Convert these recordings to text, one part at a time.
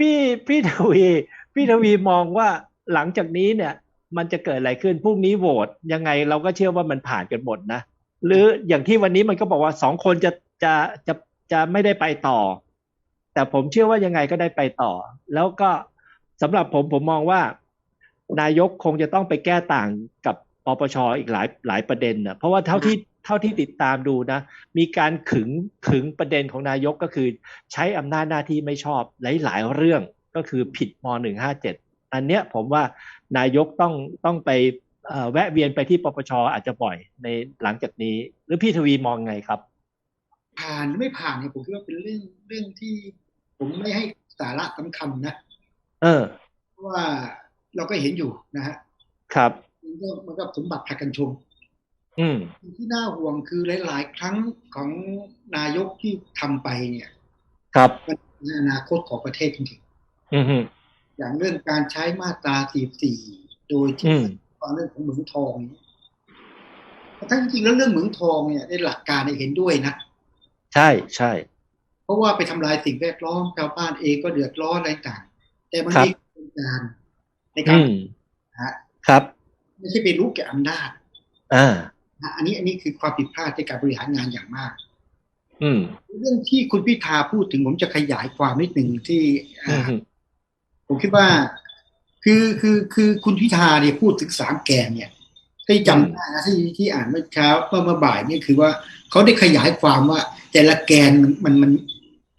พี่พี่ทวีพี่ทวีมองว่าหลังจากนี้เนี่ย มันจะเกิดอะไรขึ้นพรุ่งนี้โหวตยังไงเราก็เชื่อว่ามันผ่านกันหมดนะหรืออย่างที่วันนี้มันก็บอกว่าสองคนจะจะจะจะไม่ได้ไปต่อ แต่ผมเชื่อว่ายังไงก็ได้ไปต่อ แล้วก็สำหรับผมผมมองว่า นายกคงจะต้องไปแก้ต่างกับปปชอีกหลายหลายประเด็นนะเพราะว่าเท่าที่ เท่าที่ติดตามดูนะ มีการขึงขึงประเด็นของนายกก็คือ ใช้อำนาจหน้าที่ไม่ชอบหลายหลายๆเรื่องก็คือผิดม .157 อันเนี้ยผมว่านายกต้องต้องไปเอ่อแวะเวียนไปที่ปปชอาจจะบ่อยในหลังจากนี้ หรือพี่ทวีมองไงครับ ผ่านหรือไม่ผ่านเนี่ยผมคิดว่าเป็นเรื่องเรื่องที่ผมไม่ให้สาระสำคัญนะเออเพราะว่าเราก็เห็นอยู่นะฮะครับมันก็มันก็สมบัติผัดกันชมอืม ที่น่าห่วงคือหลาย ๆ ครั้งของนายกที่ทำไปเนี่ย ครับมันเป็นอนาคตของประเทศจริงอืมฮึๆอย่างเรื่องการใช้มาตรา44โดยอืที่มฟังเรื่องของเหมืองทองเนี่ยทั้งจริงๆแล้วเรื่องเหมืองทองเนี่ยในหลักการเนี่ยเห็นด้วยนะ ใช่ใช่ เพราะว่าไปทำลายสิ่งแวดล้อมชาวบ้านเองก็เดือดร้อนอะไรต่าง แต่มันครับมีกระบวนการในกาอืรมนะฮะครับ ไม่ใช่ไปรู้แก่อำนาจ อ่านะ อันนี้อันนี้คือความผิดพลาดในการบริหารงานอย่างมาก อืมเรื่องที่คุณพิธาพูดถึงผมจะขยายความนิดหนึ่งที่อือ่ามฮึผมคิดว่า คือคือคือคุณพิธาเนี่ยพูดถึงสามแกนเนี่ยที่จำได้นะที่ที่อ่านเมื่อเช้าเมื่อเมื่อบ่ายนี่คือว่าเขาได้ขยายความว่า แต่ละแกนมันมันมัน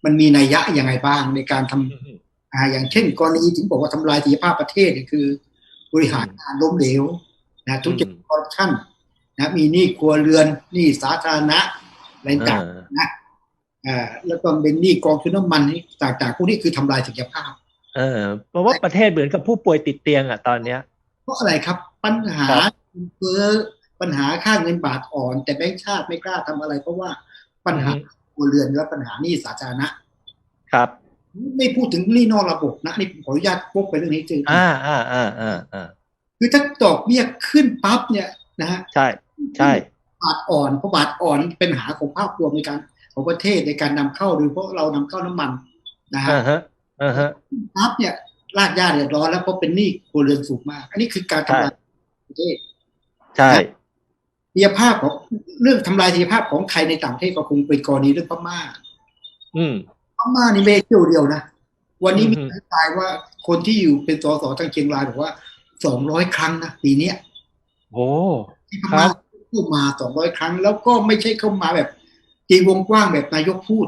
มันมีนัยยะยังไงบ้างในการทำอืมฮึอ่าอย่างเช่น กรณีถึงบอกว่าทำลายเสถียรภาพประเทศเนี่ยคือ บริหารงานล้มเหลวนะทุจริตคอร์รัปชัน นะมีหนี้ครัวเรือนหนี้สาธารณะอะไรต่างอ่าๆนะอ่าแล้วก็เป็นหนี้กองทุนน้ำมันนี่ต่างๆพวกนี้คือทำลายเสถียรภาพ เออเพราะว่าประเทศเหมือนกับผู้ป่วยติดเตียงอะตอนเนี้ย เพราะอะไรครับปัญหาครับเงินเฟ้อปัญหาค่าเงินบาทอ่อน แต่แบงก์ชาติไม่กล้าทำอะไร เพราะว่าปัญหาครัวเรือนและปัญหาหนี้สาธารณะ ครับ ไม่พูดถึงหนี้นอกระบบนะนี่ผมขออนุญาตพกไปเรื่องนี้จริงอ่าอ่าอ่าอ่าอ่าคือถ้าดอกเบี้ยขึ้นปั๊บเนี่ยนะฮะใช่ ใช่บาทอ่อนเพราะบาทอ่อนเป็นปัญหาของภาพรวมในการของประเทศในการนำเข้าโดยเฉพาะเรานำเข้าน้ำมันนะฮะอ่าฮะอ่าฮะปั๊บเนี่ยรากหญ้าเดือดร้อนแล้วเพราะเป็นหนี้ครัวเรือนสูงมาก อันนี้คือการทำลายประเทศใช่เทียรภาพของเรื่องทำลายเทียรภาพของใครในต่างประเทศก็คงเป็นกรณีเรื่องพม่า อืมพม่านี่ไม่ได้เที่ยวเดียวนะวันนี้มีอืมการทายว่าคนที่อยู่เป็นสสทางเชียงรายบอกว่าสองร้อยครั้งนะปีเนี้ยโอ้ที่พครัม่าบ เข้ามาสองร้อยครั้ง แล้วก็ไม่ใช่เข้ามาแบบตีวงกว้างแบบนายกพูด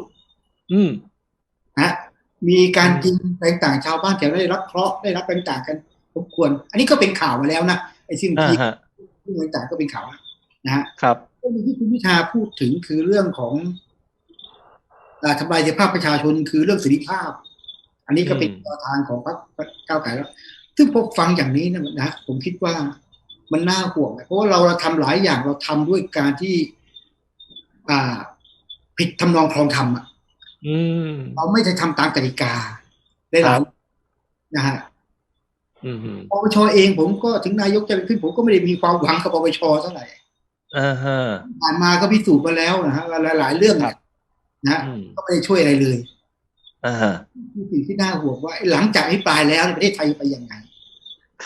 อืมนะมีการอืมยิงต่างๆชาวบ้านแถวนั้นได้รับเคราะห์ได้รับต่างๆกันสมควร อันนี้ก็เป็นข่าวมาแล้วนะไอ้สิ่งอ่าที่ฮะเรื่องต่างๆก็เป็นข่าวแล้วนะฮะครับเรื่องที่คุณพิธาพูดถึงคือเรื่องของอ่าทำลายเสถียรภาพประชาชนคือเรื่องเสรีภาพ อันนี้ก็เป็นอืมแนวทางของพรรคก้าวไกลแล้ว ซึ่งพอฟังอย่างนี้นะนะผมคิดว่า มันน่าห่วงนะเพราะว่าเราเราทำหลายอย่างเราทำด้วยการที่อ่าผิดทำนองคลองธรรมอะอืมเราไม่ได้ทำตามกติกาได้หลายครับนะฮะอืมฮึปปชเองผมก็ถึงนายกจะเป็นขึ้น ผมก็ไม่ได้มีความหวังกับปปชเท่าไหร่อ่าฮะผ่านมาก็พิสูจน์มาแล้วนะฮะหลายๆเรื่องครัเนี่ยบนะฮะอืมก็ไม่ได้ช่วยอะไรเลยอ่าฮะคือสิ่งที่น่าห่วงว่าหลังจากอภิปรายแล้วประเทศไทยไปยังไง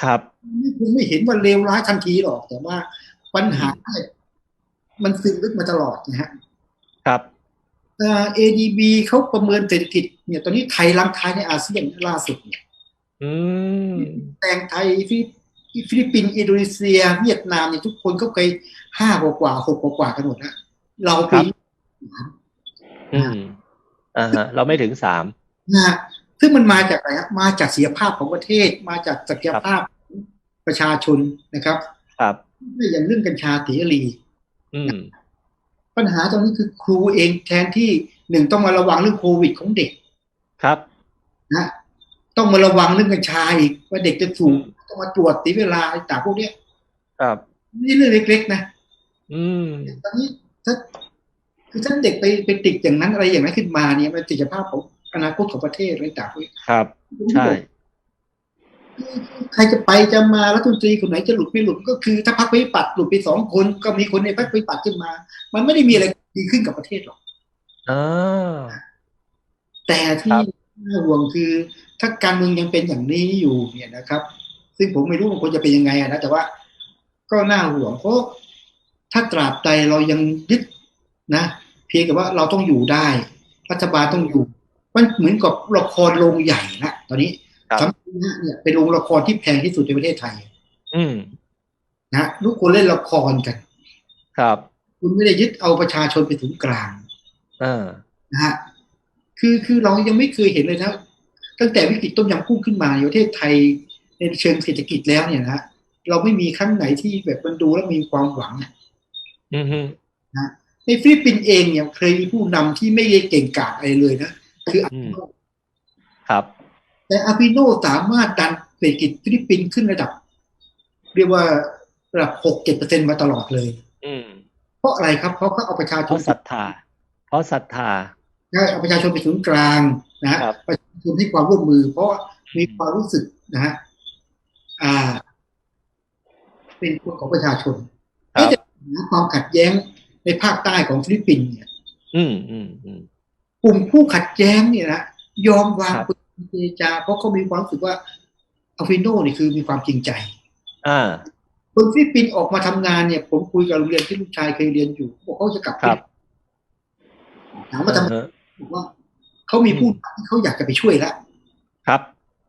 ครับไม่คงไม่เห็นว่าเลวร้ายทันทีหรอก แต่ว่าปัญหาเนี่ยมันซึมลึกมาตลอดนะฮะครับเอ่อ ADB เขาประเมินเศรษฐกิจเนี่ย ตอนนี้ไทยลังท้ายในอาเซียนล่าสุดเนี่ยอืมแตงไทยฟิฟิลิปปินส์อินโดนีเซีย เวียดนามเนี่ยทุกคนเขาเคยห้ากว่ากว่าหกกว่ากว่ากันหมดนะเราปีอืมอ่าฮะเราไม่ถึงสามนะฮะ ซึ่งมันมาจากอะไรฮะมาจากศักยภาพของประเทศ มาจากศักยภาพของประชาชนนะครับ ครับอย่างเรื่องกัญชาเสรีอืมปัญหาตรงนี้คือครูเองแทนที่หนึ่งต้องมาระวังเรื่องโควิดของเด็กครับนะต้องมาระวังเรื่องกัญชาอีกว่าเด็กจะถูกต้องมาตรวจตีเวลาต่างพวกเนี้ยครับนี่เรื่องเล็กๆนะอืมตอนนี้ถ้าคือถ้าเด็กไปไปติดอย่างนั้นอะไรอย่างนั้นขึ้นมาเนี่ยมันติดภาพของ อนาคตของประเทศอะไรต่างพวกนี้ครับ ใช่ ใครจะไปจะมารัฐมนตรีคนไหนจะหลุดไม่หลุดก็คือ ถ้าพรรคประชาธิปัตย์หลุดไปสองคนก็มีคนในพรรคประชาธิปัตย์ขึ้นมา มันไม่ได้มีอะไรดีขึ้นกับประเทศหรอกอ่าแต่คที่รับน่าห่วงคือ ถ้าการเมืองยังเป็นอย่างนี้อยู่เนี่ยนะครับ ซึ่งผมไม่รู้ว่าควรจะเป็นยังไงอะนะแต่ว่า ก็น่าห่วงเพราะถ้าตราบใดเรายังยึดนะ เพียงแต่ว่าเราต้องอยู่ได้ รัฐบาลต้องอยู่ มันเหมือนกับละครโรงใหญ่นะตอนนี้ครับสำนักเนี่ยเป็นโรงละครที่แพงที่สุดในประเทศไทย อืมนะทุกคนเล่นละครกัน ครับ คุณไม่ได้ยึดเอาประชาชนไปถึงกลางเออนะฮะคือคือเรายังไม่เคยเห็นเลยนะตั้งแต่วิกฤตต้มยำกุ้งขึ้นมาในประเทศไทยในเชิงเศรษฐกิจแล้วเนี่ยนะเราไม่มีครั้งไหนที่แบบมันดูแล้วมีความหวังอะอืมฮึในฟิลิปปินส์เองเนี่ยเคยมีผู้นำที่ไม่ได้เก่งกาจอะไรเลยนะ คืออาอืปิมโนครับ แต่อาปิโนสามารถดันเศรษฐกิจฟิลิปปินส์ขึ้นระดับ เรียกว่าระดับหกเจ็ดเปอร์เซ็นมาตลอดเลย อืมเพราะอะไรครับ เพราะเขาเอาประชาเพชนราะศรัทธา เพราะศรัทธาได้เอาประชาชนไปศูนย์กลางนะฮะครับประชาชนให้ความร่วมมือ เพราะว่ามีความรู้สึกนะฮะอ่า เป็นคนของประชาชนครับแต่ความขัดแย้งในภาคใต้ของฟิลิปปินส์เนี่ย อืมอืมอืม กลุ่มผู้ขัดแย้งเนี่ยนะยอมวางครับปืนเจรจา เพราะเขามีความรู้สึกว่าอัลฟิโนนี่คือมีความจริงใจอ่าคนฟิลิปปินส์ออกมาทำงานเนี่ย ผมคุยกับโรงเรียนที่ลูกชายเคยเรียนอยู่บอกเขาจะกลับครับถามว่าทำไมเออบอกว่าเขามีผู้นำที่เขาอยากจะไปช่วยแล้วครับ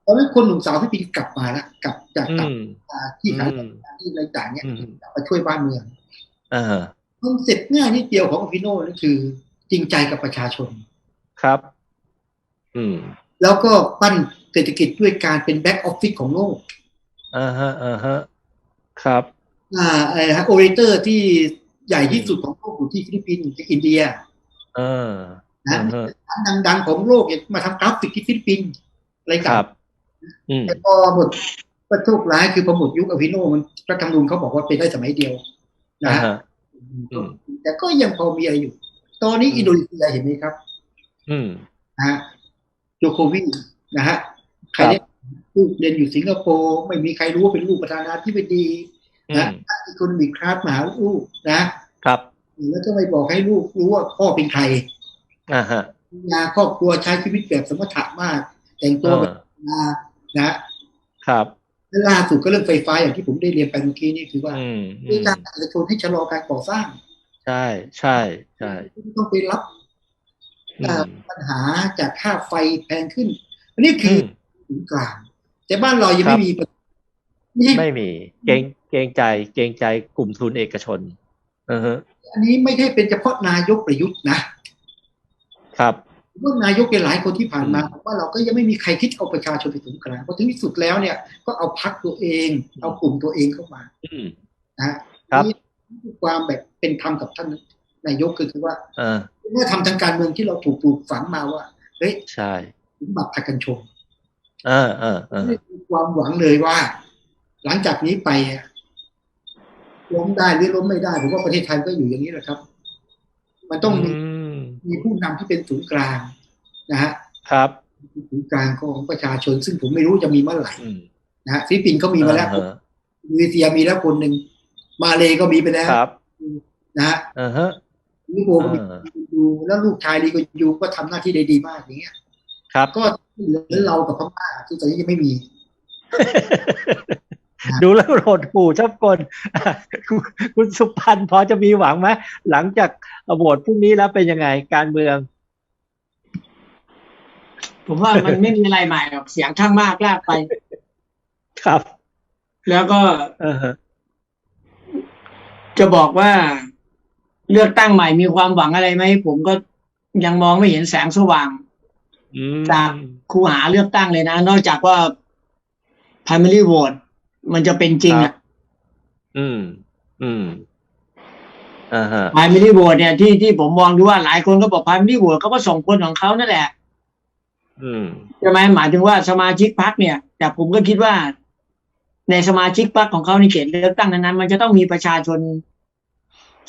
ตอนนั้นคนหนุ่มสาวฟิลิปปินส์กลับมาแล้วกลับจากอืต่างมที่ขายอืมที่อะไรต่างเนี่ยอืมกลับมาช่วยบ้านเมืองเออคอนเซ็ปต์ง่ายนิดเดียวของอัลฟิโนนั่นคือจริงใจกับประชาชน ครับ อืม แล้วก็ปั้นเศรษฐกิจด้วยการเป็นแบ็กออฟฟิศของโลกอ่าฮะอ่าฮะครับ อ่าไอ้ฮะโอเปอเรเตอร์ที่ใหญ่ที่สุดของโลกอยู่ที่ฟิลิปปินส์กับอินเดียเออนะอ่าฮะร้านดังๆของโลกเนี่ยมาทำกราฟิกที่ฟิลิปปินส์อะไรคกัรันบอืมแต่พอหมดประทุกร้ายคือพอหมดยุคอภิโนมันรัฐธรรมนูญเขาบอกว่าเป็นได้สมัยเดียวนะอ่าฮะฮะอืมแต่ก็ยังพอมีอะไรอยู่ ตอนนี้อืมอินโดนีเซียเห็นไหมครับ อืมนะฮะโจโควิดนะฮะใครครับเนี่ยลูกเรียนอยู่สิงคโปร์ไม่มีใครรู้ว่าเป็นลูกประธานาธิบดีอืนะมอีโคโนมิกคลาสมหาลูกนะ ครับแล้วก็ไม่บอกให้ลูกรู้ว่าพ่อเป็นใครอ่าฮะยาครอบครัวใช้ชีวิตแบบสมถะมาก แต่งเอตัวอแบบนานะครับและล่าสุดก็เรื่องไฟฟ้าอย่างที่ผมได้เรียนไปเมื่อกี้นี่คือว่าอืมอืมีมการเอกชนให้ชะลอการก่อสร้าง ใช่ใช่ใช่ต้องไปรับอือ่าม ปัญหาจากค่าไฟแพงขึ้น อันนี้คือมถึงกลาง แต่บ้านเรายังครัไม่บมีปัญไม่ใช่ไม่มี เกรงเกรงใจ เกรงใจกลุ่มทุนเอกชนอือฮะอันนี้ไม่ใช่เป็นเฉพาะนายกประยุทธ์นะ ครับผมว่านายกหลายคนที่ผ่านมาอืมผมว่าเราก็ยังไม่มีใครคิดเอาประชาชนไปถึงกลางเพราะถึงที่สุดแล้วเนี่ย ก็เอาพักตัวเอง เอากลุ่มตัวเองเข้ามาอืมนะฮะครับนี่คือความแบบเป็นธรรมกับท่านนายกคือคือว่า เออเมื่อทำทางการเมืองที่เราถูกปลูกฝังมาว่าเฮ้ยใช่สมบัติทางกัญชงเออเออเออนี่คือความหวังเลยว่า หลังจากนี้ไปอะล้มได้หรือล้มไม่ได้ผมว่าประเทศไทยก็อยู่อย่างนี้แหละครับ มันต้องมีมมีผู้นำที่เป็นศูนย์กลางนะฮะครับศูนย์กลางของประชาชน ซึ่งผมไม่รู้จะมีเมื่อไหร่อืมนะฮะฟิลิปปินส์ก็มีมาแล้วอ่าฮะอินโดนีเซียมีแล้วคนหนึ่งมาเลก็มีไปแล้วครับนะฮะอ่าฮะสิงคโปร์ก็มีอ่าอ ยู่แล้วลูกชายลีก็อยู่ก็ทำหน้าที่ได้ดีมากอย่างเงี้ย ครับ ก็เหลือเรากับพม่าที่ตอนนี้ยังไม่มี ดูแล้วโหดหู่ชอบกลอะคุณคุณสุพันธ์พอจะมีหวังไหมหลังจากโหวตพรุ่งนี้แล้วเป็นยังไงการเมือง ผมว่ามันไม่มีอะไรใหม่หรอกเสียงข้างมากลากไป ครับ แล้วก็เออฮะจะบอกว่า เลือกตั้งใหม่มีความหวังอะไรไหมผมก็ยังมองไม่เห็นแสงสว่างอืมจากคูหาเลือกตั้งเลยนะ นอกจากว่า primary vote มันจะเป็นจริงอะอืม อืมอ่าฮะ primary vote เนี่ยที่ที่ผมมองดูว่าหลายคนก็บอก primary vote เขาก็ส่งคนของเขานั่นแหละ อืมใช่ไหมหมายถึงว่าสมาชิกพรรคเนี่ย แต่ผมก็คิดว่า ในสมาชิกพรรคของเขาในเขตเลือกตั้งนั้นๆมันจะต้องมีประชาชน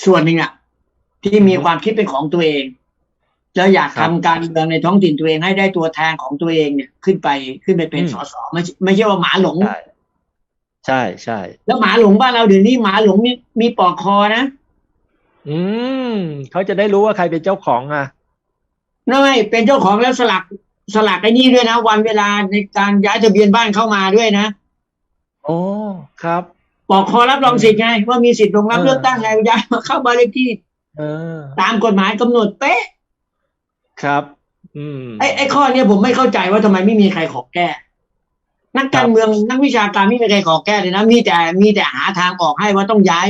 ส่วนหนึ่งอะ ที่มีความคิดเป็นของตัวเองแล้วอยากครัทำบการเมืองในท้องถิ่นตัวเองให้ได้ตัวแทนของตัวเองเนี่ยขึ้นไปขึ้นไปเป็นอืมสสไม่ใช่ไม่ใช่ว่าหมาหลงใช่ใช่ใช่แล้วหมาหลงบ้านเราเดี๋ยวนี้หมาหลงมีมีปลอกคอนะอืมเขาจะได้รู้ว่าใครเป็นเจ้าของอะไม่เป็นเจ้าของแล้วสลักสลักไอ้นี่ด้วยนะ วันเวลาในการย้ายทะเบียนบ้านเข้ามาด้วยนะโอ้ครับบอกคอรับรองสิทธิ์ไงว่ามีสิทธิ์ลงรับเออเลือกตั้งแล้วย้ายมาเข้าบ้านเลขที่เออ ตามกฎหมายกำหนดเป๊ะ ครับ อืมไอ้ไอ้ข้อเนี้ยผมไม่เข้าใจว่าทำไมไม่มีใครขอแก้ นักการเมืองนักวิชาการไม่มีใครขอแก้เลยนะมีแต่มีแต่หาทางออกให้ว่าต้องย้าย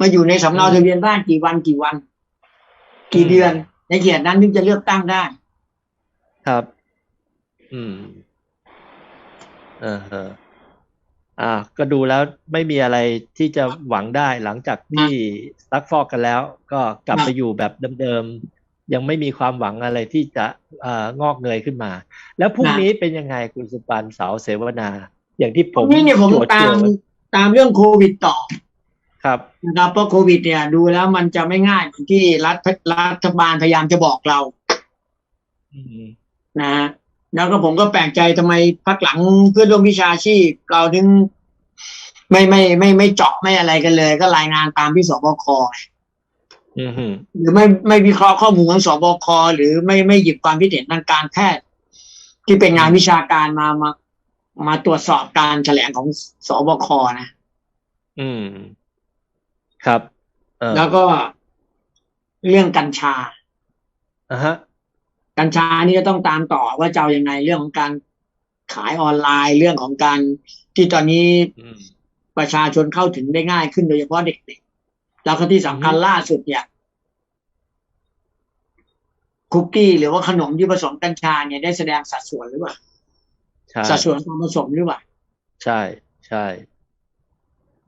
มาอยู่ในสำเนาทะเบียนบ้านกี่วันกี่วัน กี่เดือน ในเขตนั้นถึงจะเลือกตั้งได้ ครับ อืมเออฮะ อ่าก็ดูแล้วไม่มีอะไรที่จะหวังได้หลังจากที่ซักฟอกกันแล้ว ก็กลับครับไปอยู่แบบเดิมๆ ยังไม่มีความหวังอะไรที่จะเอ่องอกเงยขึ้นมา แล้วพรุ่งนี้เป็นยังไงคุณสุปันเสาเสวนา อย่างที่ผมนี่เนี่ยผมโจทย์ตามเกี่ยวตามเรื่องโควิดต่อ ครับนะครับเพราะโควิด เนี่ย ดูแล้วมันจะไม่ง่ายอย่างที่รัฐรัฐบาลพยายามจะบอกเราอืมนะฮะ แล้วก็ผมก็แปลกใจทำไมพักหลังเพื่อนร่วมวิชาชีพ เราถึงไม่ไม่ไม่ไม่เจาะไม่อะไรกันเลย ก็รายงานตามที่สบคอืมฮึหรือไม่ไม่วิเคราะห์ข้อมูลของสบคหรือไม่ไม่หยิบความคิดเห็นทางการแพทย์ ที่เป็นงานวิชาการมามามาตรวจสอบการแถลงของสบคนะ อืม ครับเออแล้วก็เรื่องกัญชาอะฮะ กัญชานี่ก็ต้องตามต่อว่าจะเอายังไงเรื่องของการขายออนไลน์เรื่องของการที่ตอนนี้อืมประชาชนเข้าถึงได้ง่ายขึ้นโดยเฉพาะเด็กๆแล้วก็ที่สำคัญอืมล่าสุดเนี่ยคุกกี้หรือว่าขนมที่ผสมกัญชาเนี่ยได้แสดงสัดส่วนหรือเปล่าใช่สัดส่วนการผสมหรือเปล่าใช่ใช่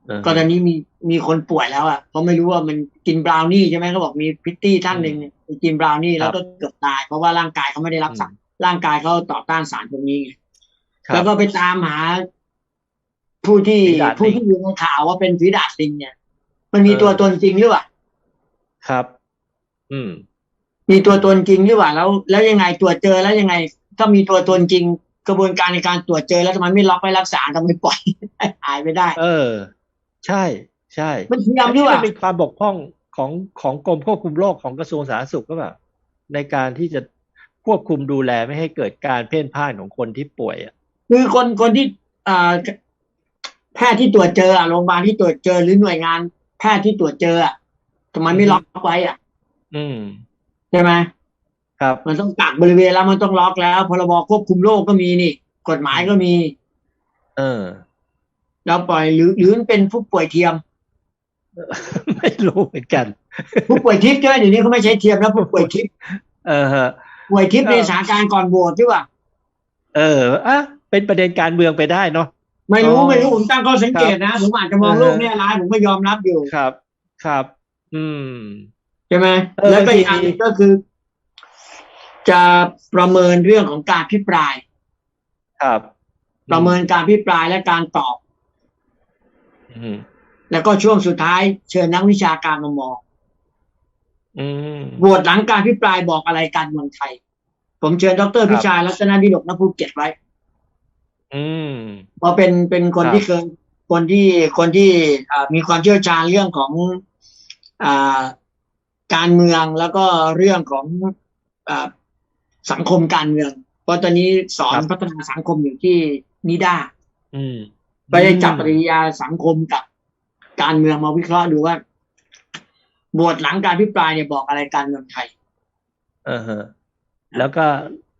เออก็ตอนนี้มีมีคนป่วยแล้วอะเพราะไม่รู้ว่ามันกินบราวนี่ใช่ไหมเขาบอกมีพิตตี้ท่านหนึ่งเนี่ยไป กินบราวนี่แล้วก็เกือบตาย เพราะว่าร่างกายเขาไม่ได้รับสารร่างกายเขาต่อต้านสารตรงนี้ไงครับแล้วก็ไปตามหา ผู้ที่ฝีดาดลิงผู้ที่อยู่ในข่าวว่าเป็นฝีดาดลิงเนี่ย มันมีเออตัวตนจริงหรือเปล่าครับ อืม มีตัวตนจริงหรือเปล่าแล้ว แล้วยังไงตรวจเจอแล้วยังไงถ้ามีตัวตนจริง กระบวนการในการตรวจเจอแล้วทำไมไม่ล็อกไว้รักษาทำไมปล่อยให้หายไปได้ เออ ใช่ ใช่ มันเทียมหรือนี่เปมัล่านเป็นความบกพร่อง ของของกรมควบคุมโรคของกระทรวงสาธารณสุขก็แบบในการที่จะควบคุมดูแลไม่ให้เกิดการเพ่นพ่านของคนที่ป่วยอะคือคนคนที่อ่าแพทย์ที่ตรวจเจออะโรงพยาบาลที่ตรวจเจอหรือหน่วยงาน แพทย์ที่ตรวจเจออะทำไมไม่ล็อกไว้อะอืมใช่ไหมครับ มันต้องกักบริเวณแล้วมันต้องล็อกแล้วพรบควบคุมโรคก็มีนี่ กฎหมายก็มี เออแล้วปล่อยหรือหรือมันเป็นผู้ป่วยเทียม ไม่รู้เหมือนกัน ผู้ป่วยทิพย์ใช่ไหมเดี๋ยวนี้เขาไม่ใช้เทียมแล้วผู้ป่วยทิพย์เออฮะป่วยทิพย์เอในอสถานการณ์ก่อนโหวตใช่ป่ะเอออะเป็นประเด็นการเมืองไปได้เนาะไม่รู้อ๋อไม่รู้ผมตั้งข้อสังเกตนะผมอาจจะมองเออโลกเนี่ยร้ายผมก็ยอมรับอยู่ครับ ครับ อืมใช่ไหมเออแล้วก็อีกทีอันหนึ่งก็คือ จะประเมินเรื่องของการพิปราย ครับ ประเมินการพิปรายและการตอบ อืม แล้วก็ช่วงสุดท้ายเชิญนักวิชาการมามองอืมโหวตหลังการพิปรายบอกอะไรการเมืองไทย ผมเชิญดรพิชัยรัตนดิลกนภูเก็ตไว้อืมเพราะเป็นเป็นคนครับที่เคยคนที่คนที่อ่ามีความเชี่ยวชาญเรื่องของอ่าการเมืองแล้วก็เรื่องของอ่าสังคมการเมือง เพราะตอนนี้สอนพัฒนาสังคมอยู่ที่นิด้าอืมไปได้จับปริยาสังคมกับ การเมืองมาวิเคราะห์ดูว่าบทหลังการพิปรายเนี่ยบอกอะไรการเมืองไทยเออฮะแล้วก็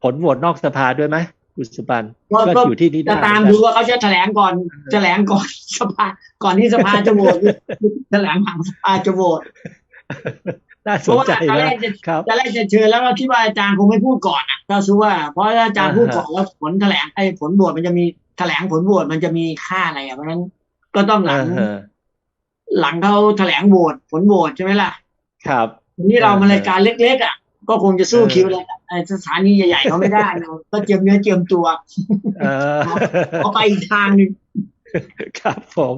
ผลโหวตนอกสภาด้วยไหมคุณสุปันก็ก็ก็อยู่ที่นี่จะตามดูว่าเขาจะแถลงก่อนแถลงก่อนสภาก่อนที่สภาจะโหวตแถลงหลังสภาจะโหวตน่าเพสนราะว่าใจตอนแรนะกจะครับตอนแรกจะเชิญแล้วก็คิดว่าอาจารย์คงไม่พูดก่อนอะก็คือว่า เพราะถ้าอาจารย์พูดก่อนแล้วผลแถลงไอ้ผลโหวตมันจะมีแถลงผลโหวตมันจะมีค่าอะไรอะเพราะฉะนั้นก็ต้องหลังเออฮะ หลังเขาแถลงโหวตผลโหวตใช่ไหมล่ะ ครับทีนี้เรามารายการเล็กๆอะก็คงจะสู้เออคิวเลยไอ้สถานีใหญ่ๆเขาไม่ได้เราก็เจียมเนื้อเจียมตัวเออเขาไปอีกทางหนึ่งครับผม